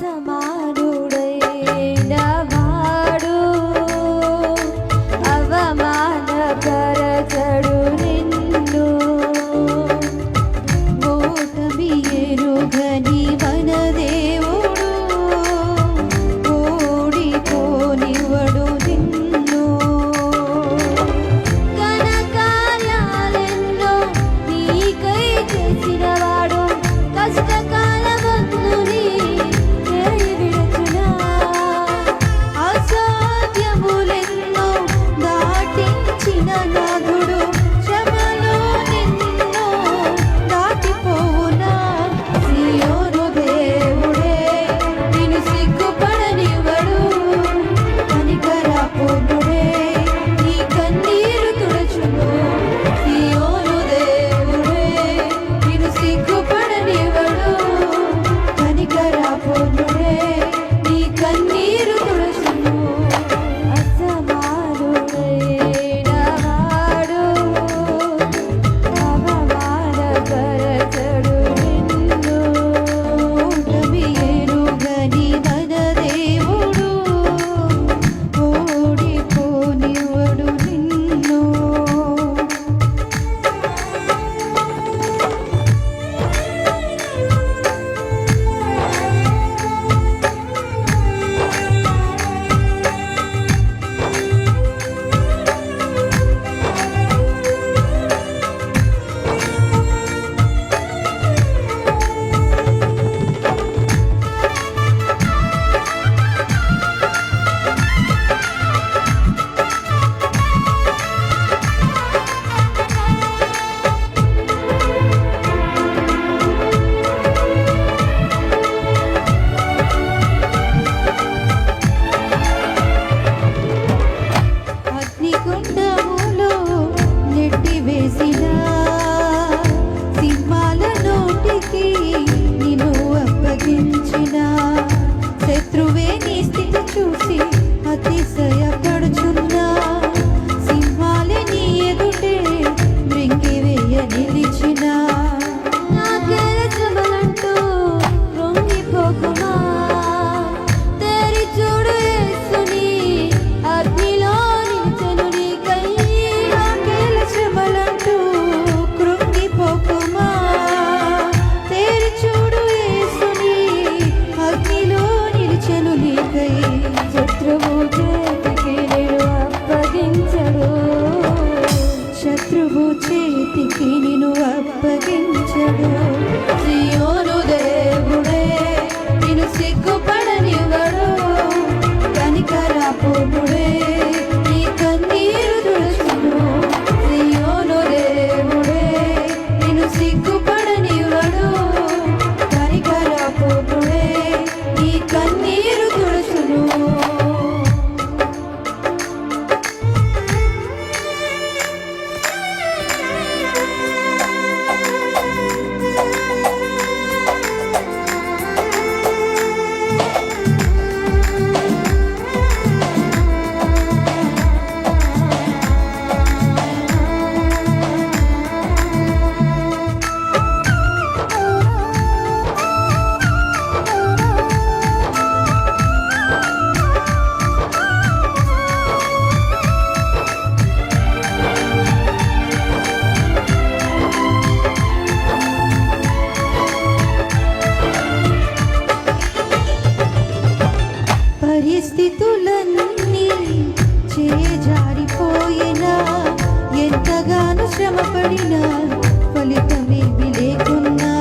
समारूढ़ సిగ్గుపడనివ్వడు. కనికర పొగుడు జారిపోయినా ఎంతగానో శ్రమపడినా ఫలితమేమి లేకున్నా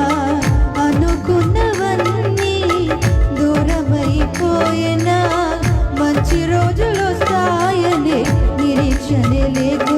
అనుకున్నవన్నీ దూరమైపోయినా మంచి రోజులు వస్తాయనే నిరీక్షణ లేదు.